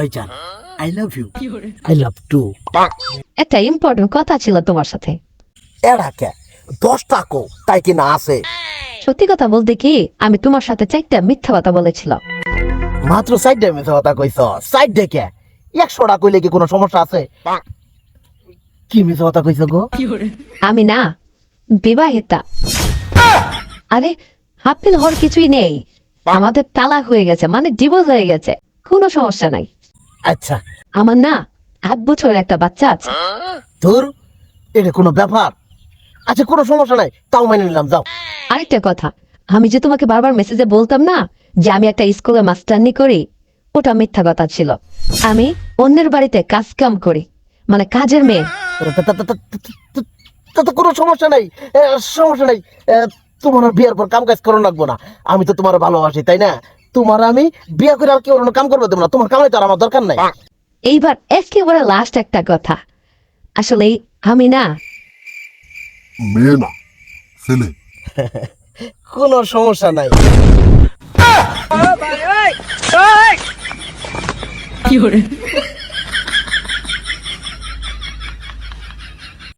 ওই জান I love you I love too একটা ইম্পর্টেন্ট কথা ছিল তোমার সাথে। এরা কে? দশ টাকো তাই কি না আছে? সত্যি কথা বলতে কি আমি তোমার সাথে চারটা মিথ্যা কথা বলেছিলাম। মাত্র সাইড মিথ্যা কথা কইছ সাইড কে? একশো টাকা কইলে কি কোনো সমস্যা আছে? কি মিথ্যা কথা কইছ গো? আমি না বিবাহিতা। আরে হাপিল হওয়ার কিছুই নেই। আমাদের তালাক হয়ে গেছে মানে ডিভোর্স হয়ে গেছে। কোনো সমস্যা নাই। আচ্ছা। আমার না এক বছরের একটা বাচ্চা আছে। তোর? এটা কোনো ব্যাপার? আচ্ছা কোনো সমস্যা নাই তাও মেনে নিলাম যাও। আরেকটা কথা আমি যে তোমাকে বারবার মেসেজে বলতাম না যে আমি একটা স্কুলে মাস্টারনি করি ওটা মিথ্যা কথা ছিল। আমি অন্যের বাড়িতে কাজ কাম করি মানে কাজের মেয়ে। তা- কোনো সমস্যা নাই সমস্যা নাই। তোমার বিয়ের পর কাম কাজ করো লাগবো না। আমি তো তোমার ভালোবাসি তাই না? তোমার আমি বিয়ে করে আর কি অন্য কাম করবে দেবো না। তোমার কামাই তো আমার দরকার নাই। এইবার একেবারে লাস্ট একটা কথা। আসলে আমি না। মেয়ে না ছেলে। কোনো সমস্যা নাই। কি hore